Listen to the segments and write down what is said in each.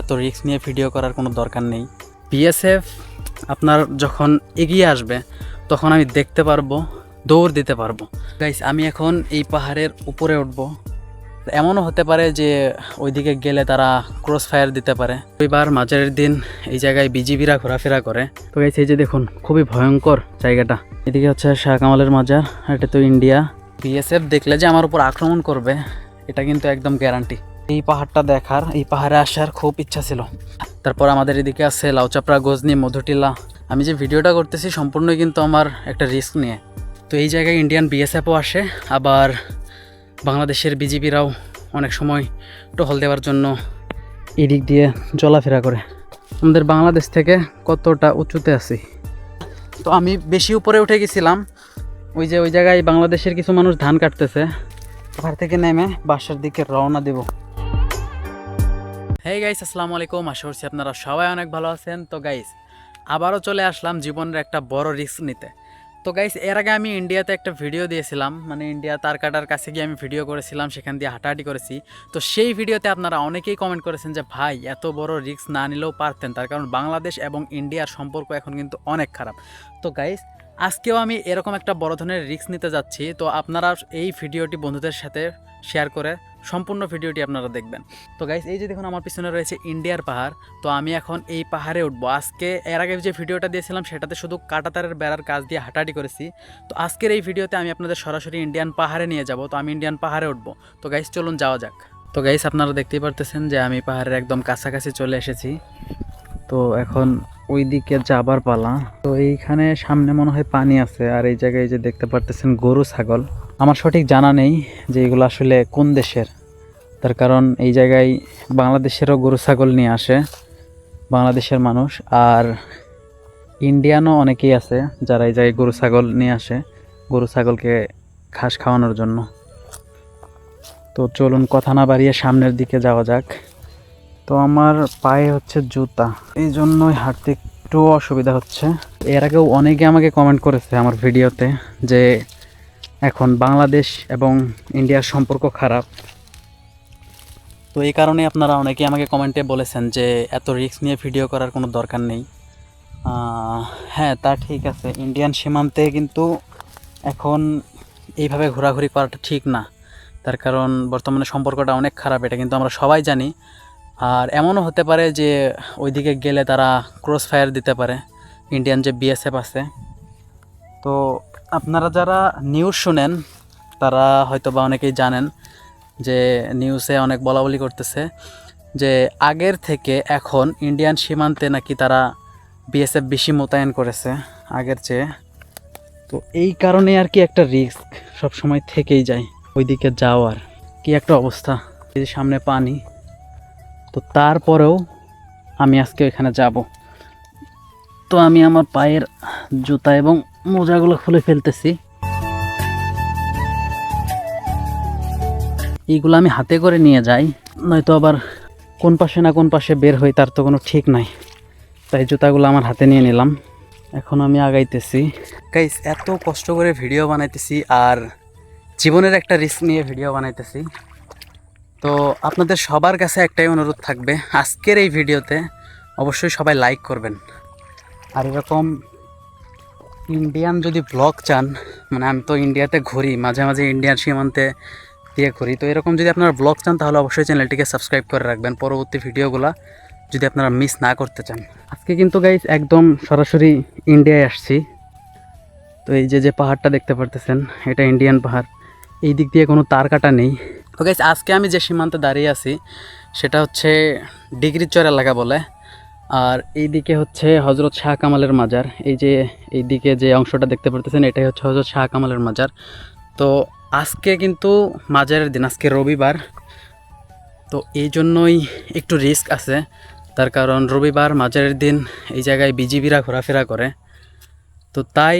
এত রিস্ক নিয়ে ভিডিও করার কোনো দরকার নেই। বিএসএফ আপনার যখন এগিয়ে আসবে, তখন আমি দেখতে পারব, দৌড় দিতে পারব। গাইস আমি এখন এই পাহাড়ের উপরে উঠবো। এমনও হতে পারে যে ওইদিকে গেলে তারা ক্রস ফায়ার দিতে পারে। রবিবার মাঝের দিন এই জায়গায় বিজিবিরা ঘোরাফেরা করে। তো গাইস এই যে দেখুন, খুবই ভয়ঙ্কর জায়গাটা। এদিকে হচ্ছে শাহ কামালের মাজার এটা তো ইন্ডিয়া বিএসএফ দেখলে যে আমার উপর আক্রমণ করবে, এটা কিন্তু একদম গ্যারান্টি এই পাহাড়টা দেখার, এই পাহাড়ে আসার খুব ইচ্ছা ছিল। তারপর আমাদের এদিকে আছে লাউচাপড়া গজনি মধুটিলা। আমি যে ভিডিওটা করতেছি সম্পূর্ণই কিন্তু আমার একটা রিস্ক নিয়ে। তো এই জায়গায় ইন্ডিয়ান বিএসএফও আসে, আবার বাংলাদেশের বিজিবিরাও অনেক সময় টহল দেওয়ার জন্য এদিক দিয়ে চলাফেরা করে। আমাদের বাংলাদেশ থেকে কতটা উঁচুতে আছি? তো আমি বেশি উপরে উঠে গেছিলাম। ওই যে ওই জায়গায় বাংলাদেশের কিছু মানুষ ধান কাটতেছে। পাহাড় থেকে নেমে বাসার দিকে রওনা দেব। হেই গাইস আসসালামু আলাইকুম আশা করছি আপনারা সবাই অনেক ভালো আছেন। তো গাইস আবারও চলে আসলাম জীবনের একটা বড় রিস্ক নিতে। তো গাইস এর আগে আমি ইন্ডিয়াতে একটা ভিডিও দিয়েছিলাম। মানে ইন্ডিয়া তার কাটার কাছে গিয়ে আমি ভিডিও করেছিলাম, সেখান দিয়ে হাঁটাহাঁটি করেছি। তো সেই ভিডিওতে আপনারা অনেকেই কমেন্ট করেছেন যে, ভাই, এত বড় রিস্ক না নিলেও পারতেন। তার কারণ বাংলাদেশ এবং ইন্ডিয়ার সম্পর্ক এখন কিন্তু অনেক খারাপ। তো গাইস আজকেও আমি এরকম একটা বড় ধরনের রিস্ক নিতে যাচ্ছি। তো আপনারা এই ভিডিওটি বন্ধুদের সাথে শেয়ার করে সম্পূর্ণ ভিডিওটি আপনারা দেখবেন। তো গাইস এই যে দেখুন আমার পিছনে রয়েছে ইন্ডিয়ার পাহাড়, তো আমি এখন এই পাহাড়ে উঠবো। আজকে এর আগে যে ভিডিওটা দিয়েছিলাম, সেটাতে শুধু কাটাতারের বেড়ার কাজ দিয়ে হাঁটাহাঁটি করেছি। তো আজকের এই ভিডিওতে আমি আপনাদের সরাসরি ইন্ডিয়ান পাহাড়ে নিয়ে যাব, তো আমি ইন্ডিয়ান পাহাড়ে উঠবো। তো গাইস চলুন যাওয়া যাক। তো গাইস আপনারা দেখতেই পারতেছেন যে আমি পাহাড়ের একদম কাছাকাছি চলে এসেছি। তো এখন ওই দিকে যাবার পালা। তো এইখানে সামনে মনে হয় পানি আছে, আর এই জায়গায় যে দেখতে পারতেছেন গরু, ছাগল। আমার সঠিক জানা নেই যে এগুলো আসলে কোন দেশের। তার কারণ এই জায়গায় বাংলাদেশেরও গরু, ছাগল নিয়ে আসে বাংলাদেশের মানুষ। আর ইন্ডিয়ানও অনেকেই আছে যারা এই জায়গায় গরু, ছাগল নিয়ে আসে, গরু, ছাগলকে ঘাস খাওয়ানোর জন্য। তো চলুন কথা না বাড়িয়ে সামনের দিকে যাওয়া যাক। তো আমার পায়ে হচ্ছে জুতা। এই জন্যই হাঁটতে একটু অসুবিধা হচ্ছে। এর আগেও অনেকে আমাকে কমেন্ট করেছে আমার ভিডিওতে যে এখন বাংলাদেশ এবং ইন্ডিয়ার সম্পর্ক খারাপ। তো এই কারণে আপনারা অনেকেই আমাকে কমেন্টে বলেছেন যে এত রিস্ক নিয়ে ভিডিও করার কোনো দরকার নেই। হ্যাঁ তা ঠিক আছে। ইন্ডিয়ান সীমান্তে কিন্তু এখন এইভাবে ঘোরাঘুরি করাটা ঠিক না। তার কারণ বর্তমানে সম্পর্কটা অনেক খারাপ, এটা কিন্তু আমরা সবাই জানি। আর এমনও হতে পারে যে ওইদিকে গেলে তারা ক্রস ফায়ার দিতে পারে। ইন্ডিয়ান যে বিএসএফ আছে। তো আপনারা যারা নিউজ শুনেন, তারা হয়তো বা অনেকেই জানেন যে নিউজে অনেক বলা বলি করতেছে যে আগের থেকে এখন ইন্ডিয়ান সীমান্তে নাকি তারা বিএসএফ বেশি মোতায়েন করেছে, আগের চেয়ে। তো এই কারণে আর কি একটা রিস্ক সব সময় থেকেই যায়, ওইদিকে যাওয়ার। কি একটা অবস্থা সামনে পানি। তো তারপরেও আমি আজকে এখানে যাব। তো আমি আমার পায়ের জুতা এবং মোজাগুলো খুলে ফেলতেছি। এইগুলো আমি হাতে করে নিয়ে যাই, নয়তো আবার কোন পাশে না কোন পাশে বের হই, তার তো কোনো ঠিক নাই। তাই জুতাগুলো আমার হাতে নিয়ে নিলাম। এখন আমি আগাইতেছি। গাইস এত কষ্ট করে ভিডিও বানাইতেছি আর জীবনের একটা রিস্ক নিয়ে ভিডিও বানাইতেছি। তো আপনাদের সবার কাছে একটাই অনুরোধ থাকবে, আজকের এই ভিডিওতে অবশ্যই সবাই লাইক করবেন। আর এরকম ইন্ডিয়ান যদি ব্লগ চান মানে আমি তো ইন্ডিয়াতে ঘুরি, মাঝে মাঝে ইন্ডিয়ান সীমান্তে দিয়ে ঘুরি, তো এরকম যদি আপনারা ব্লগ চান, তাহলে অবশ্যই চ্যানেলটিকে সাবস্ক্রাইব করে রাখবেন পরবর্তী ভিডিওগুলো যদি আপনারা মিস না করতে চান। আজকে কিন্তু গাইজ একদম সরাসরি ইন্ডিয়ায় আসছি। তো এই যে যে পাহাড়টা দেখতে পারতেছেন, এটা ইন্ডিয়ান পাহাড়। এই দিক দিয়ে কোনো তার কাটা নেই। তো গাইজ আজকে আমি যে সীমান্তে দাঁড়িয়ে আছি, সেটা হচ্ছে ডিগ্রির চর এলাকা বলে। আর এই দিকে হচ্ছে হজরত শাহ কামালের মাজার। এই যে এই দিকে যে অংশটা দেখতে পারতেছেন, এটাই হচ্ছে হজরত শাহ কামালের মাজার। তো আজকে কিন্তু মাজারের দিন, আজকে রবিবার। তো এই জন্যই একটু রিস্ক আছে। তার কারণ রবিবার মাজারের দিন এই জায়গায় বিজিবিরা ঘোরাফেরা করে। তো তাই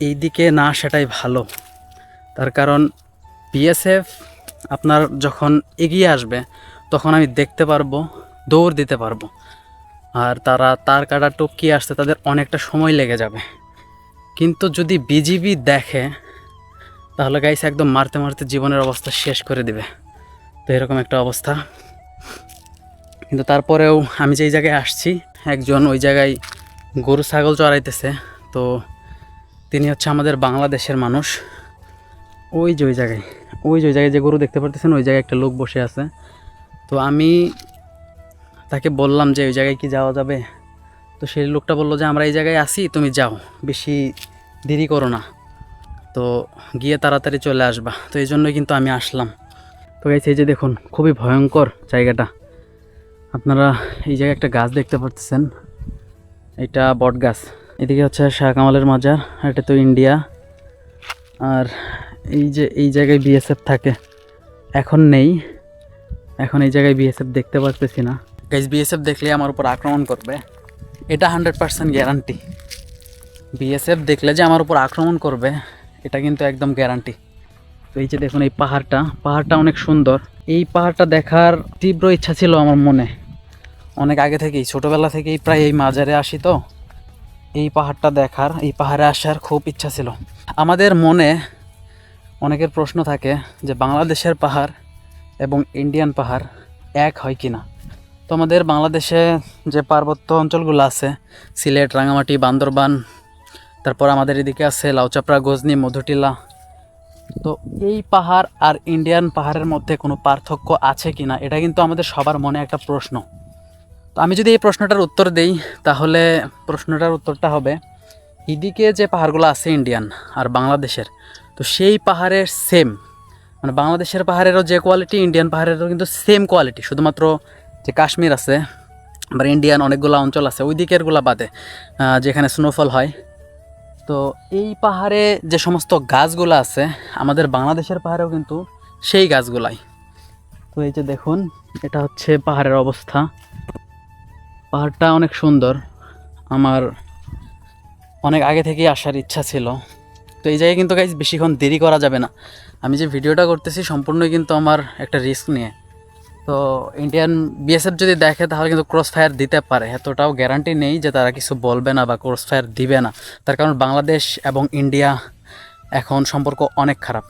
এই দিকে না সেটাই ভালো। তার কারণ বিএসএফ আপনার যখন এগিয়ে আসবে, তখন আমি দেখতে পারব, দৌড় দিতে পারব। আর তারা তার কাটা টপকিয়ে আসতে তাদের অনেকটা সময় লেগে যাবে। কিন্তু যদি বিজিবি দেখে, তাহলে গাইস একদম মারতে মারতে জীবনের অবস্থা শেষ করে দিবে। তো এরকম একটা অবস্থা। কিন্তু তারপরেও আমি যেই জায়গায় আসছি, একজন ওই জায়গায় গরু ছাগল চড়াইতেছে। তো তিনি হচ্ছে আমাদের বাংলাদেশের মানুষ। ওই যে ওই জায়গায়, ওই যে ওই জায়গায় যে গরু দেখতে পারতেছেন, ওই জায়গায় একটা লোক বসে আছে। তো আমি তাকে বললাম যে ওই জায়গায় কি যাওয়া যাবে? তো সেই লোকটা বলল যে, আমরা এই জায়গায় আসি তুমি যাও, বেশি দেরি করো না। তো গিয়ে তাড়াতাড়ি চলে আসবা। তো এই জন্যই কিন্তু আমি আসলাম। তো গাইছে এই যে দেখুন, খুবই ভয়ঙ্কর জায়গাটা। আপনারা এই জায়গায় একটা গাছ দেখতে পাচ্ছেন এটা বট গাছ। এদিকে হচ্ছে শাহ কামালের মাজার এটা তো ইন্ডিয়া। আর এই যে, এই জায়গায় বিএসএফ থাকে। এখন নেই। এখন এই জায়গায় বিএসএফ দেখতে পারতেছি না। গাইজ বিএসএফ দেখলে আমার উপর আক্রমণ করবে। এটা হান্ড্রেড পার্সেন্ট গ্যারান্টি বিএসএফ দেখলে যে আমার উপর আক্রমণ করবে, এটা কিন্তু একদম গ্যারান্টি তো এই যে দেখুন, এই পাহাড়টা পাহাড়টা অনেক সুন্দর। এই পাহাড়টা দেখার তীব্র ইচ্ছা ছিল আমার মনে। অনেক আগে থেকেই, ছোটোবেলা থেকেই প্রায় এই মাজারে আসি তো। এই পাহাড়টা দেখার, এই পাহাড়ে আসার খুব ইচ্ছা ছিল। আমাদের মনে অনেকের প্রশ্ন থাকে যে, বাংলাদেশের পাহাড় এবং ইন্ডিয়ান পাহাড় এক হয় কি না তো আমাদের বাংলাদেশে যে পার্বত্য অঞ্চলগুলো আছে, সিলেট রাঙামাটি বান্দরবান, তারপর আমাদের এদিকে আছে লাউচাপড়া, গজনি, মধুটিলা। তো এই পাহাড় আর ইন্ডিয়ান পাহাড়ের মধ্যে কোনো পার্থক্য আছে কি না এটা কিন্তু আমাদের সবার মনে একটা প্রশ্ন। তো আমি যদি এই প্রশ্নটার উত্তর দেই, তাহলে প্রশ্নটার উত্তরটা হবে, এদিকে যে পাহাড়গুলো আছে ইন্ডিয়ান আর বাংলাদেশের, তো সেই পাহাড়ের সেম মানে বাংলাদেশের পাহাড়েরও যে কোয়ালিটি ইন্ডিয়ান পাহাড়েরও কিন্তু সেম কোয়ালিটি শুধুমাত্র যে কাশ্মীর আছে, আবার ইন্ডিয়ান অনেকগুলো অঞ্চল আছে, ওই দিকেরগুলো বাদে যেখানে স্নোফল হয়। তো এই পাহাড়ে যে সমস্ত গাছগুলো আছে, আমাদের বাংলাদেশের পাহাড়েও কিন্তু সেই গাছগুলাই। তো এই যে দেখুন, এটা হচ্ছে পাহাড়ের অবস্থা। পাহাড়টা অনেক সুন্দর। আমার অনেক আগে থেকেই আসার ইচ্ছা ছিল। তো এই জায়গায় কিন্তু গাইজ বেশিক্ষণ দেরি করা যাবে না। আমি যে ভিডিওটা করতেছি, সম্পূর্ণই কিন্তু আমার একটা রিস্ক নিয়ে। তো ইন্ডিয়ান বিএসএফ যদি দেখে, তাহলে কিন্তু ক্রস ফায়ার দিতে পারে। এতটাও গ্যারান্টি নেই যে তারা কিছু বলবে না বা ক্রস ফায়ার দিবে না। তার কারণ বাংলাদেশ এবং ইন্ডিয়া এখন সম্পর্ক অনেক খারাপ।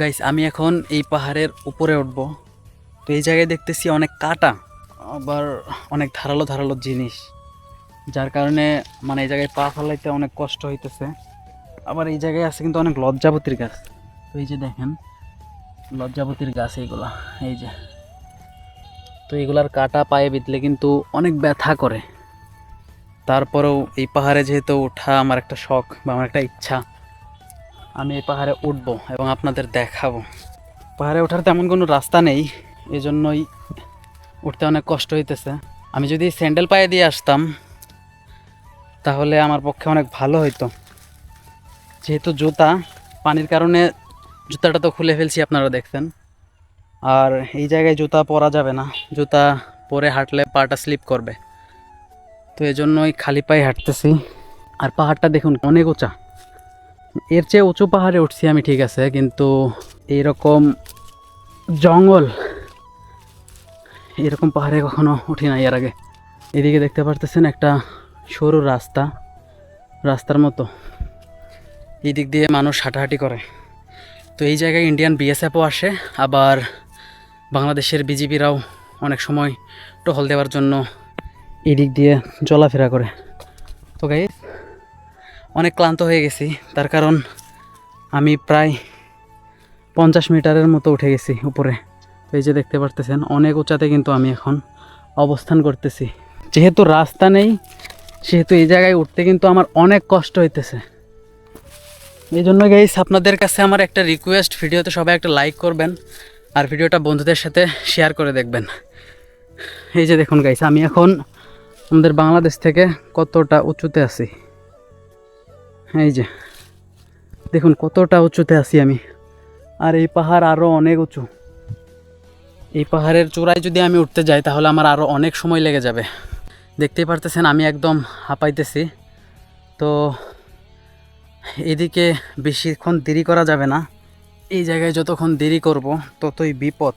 গাইস আমি এখন এই পাহাড়ের উপরে উঠবো। তো এই জায়গায় দেখতেছি অনেক কাটা, আবার অনেক ধারালো ধারালো জিনিস। যার কারণে মানে এই জায়গায় পা ফেলাইতে অনেক কষ্ট হইতেছে। আবার এই জায়গায় আছে কিন্তু অনেক লজ্জাবতীর গাছ। তো এই যে দেখেন লজ্জাবতীর গাছ এইগুলা, এই যে। তো এগুলার কাটা পায়ে বিতলে কিন্তু অনেক ব্যথা করে। তারপরেও এই পাহাড়ে যেহেতু ওঠা আমার একটা শখ বা আমার একটা ইচ্ছা, আমি এই পাহাড়ে উঠবো এবং আপনাদের দেখাবো। পাহাড়ে ওঠার তেমন কোনো রাস্তা নেই এই জন্যই উঠতে অনেক কষ্ট হইতেছে। আমি যদি স্যান্ডেল পায়ে দিয়ে আসতাম, তাহলে আমার পক্ষে অনেক ভালো হইতো। যেহেতু জুতা, পানির কারণে জুতাটা তো খুলে ফেলছি আপনারা দেখছেন। আর এই জায়গায় জুতা পরা যাবে না। জুতা পরে হাঁটলে পাটা স্লিপ করবে। তো এই জন্যই খালি পায়ে হাঁটতেছি। আর পাহাড়টা দেখুন, অনেক উঁচা। এর চেয়ে উঁচু পাহাড়ে উঠছি আমি, ঠিক আছে, কিন্তু এইরকম জঙ্গল, এরকম পাহাড়ে কখনো উঠি না এর আগে। এদিকে দেখতে পারতেছেন একটা সরু রাস্তা, রাস্তার মতো। এই দিক দিয়ে মানুষ হাঁটাহাঁটি করে। তো এই জায়গায় ইন্ডিয়ান বিএসএফও আসে। আবার বাংলাদেশের বিজিবিরাও অনেক সময় টহল দেওয়ার জন্য এই দিক দিয়ে চলাফেরা করে। তো গাই অনেক ক্লান্ত হয়ে গেছি। তার কারণ আমি প্রায় পঞ্চাশ মিটারের মতো উঠে গেছি উপরে। তো এই যে দেখতে পারতেছেন, অনেক উঁচাতে কিন্তু আমি এখন অবস্থান করতেছি। যেহেতু রাস্তা নেই, সেহেতু এই জায়গায় উঠতে কিন্তু আমার অনেক কষ্ট হইতেছে। এই জন্য গাইস আপনাদের কাছে আমার একটা রিকোয়েস্ট ভিডিওতে সবাই একটা লাইক করবেন আর ভিডিওটা বন্ধুদের সাথে শেয়ার করে দেখবেন। এই যে দেখুন গাইস আমি এখন আমাদের বাংলাদেশ থেকে কতটা উঁচুতে আছি? এই যে, দেখুন কতটা উঁচুতে আছি আমি। আর এই পাহাড় আরও অনেক উঁচু। এই পাহাড়ের চূড়ায় যদি আমি উঠতে যাই, তাহলে আমার আরও অনেক সময় লেগে যাবে। দেখতেই পারতেছেন, আমি একদম হাঁপাইতেছি। তো এদিকে বেশিক্ষণ দেরি করা যাবে না। এই জায়গায় যতক্ষণ দেরি করব, ততই বিপদ।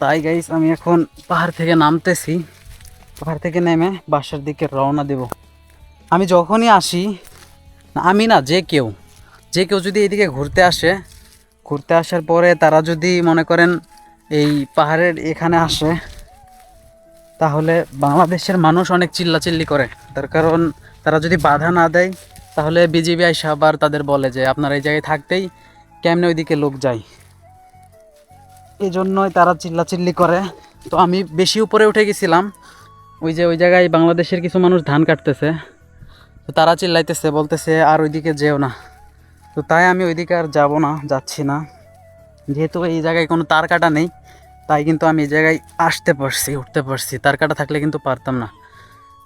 তাই গাইস আমি এখন পাহাড় থেকে নামতেছি। পাহাড় থেকে নেমে বাসার দিকে রওনা দেব। আমি যখনই আসি, আমি না, যে কেউ যে কেউ যদি এদিকে ঘুরতে আসে, ঘুরতে আসার পরে তারা যদি মনে করেন এই পাহাড়ের এখানে আসে, তাহলে বাংলাদেশের মানুষ অনেক চিল্লাচিল্লি করে। তার কারণ, তারা যদি বাধা না দেয় তাহলে বিজিবি আইসা আবার তাদের বলে যে, আপনারা এই জায়গায় থাকতেই কেমনে ওইদিকে লোক যায়? এই জন্যই তারা চিল্লাচিল্লি করে। তো আমি বেশি উপরে উঠে গেছিলাম। ওই যে ওই জায়গায় বাংলাদেশের কিছু মানুষ ধান কাটতেছে। তো তারা চিল্লাইতেছে, বলতেছে, আর ওইদিকে যেও না। তো তাই আমি ওইদিকে আর যাব না, যাচ্ছি না। যেহেতু এই জায়গায় কোনো তার কাটা নেই, তাই কিন্তু আমি এই জায়গায় আসতে পারছি, উঠতে পারছি। তার কাটা থাকলে কিন্তু পারতাম না।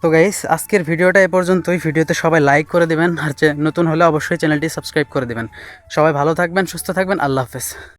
তো গাইস আজকের ভিডিওটা এ পর্যন্তই। ভিডিওতে সবাই লাইক করে দেবেন, আর নতুন হলে অবশ্যই চ্যানেলটি সাবস্ক্রাইব করে দেবেন। সবাই ভালো থাকবেন, সুস্থ থাকবেন, আল্লাহ হাফেজ।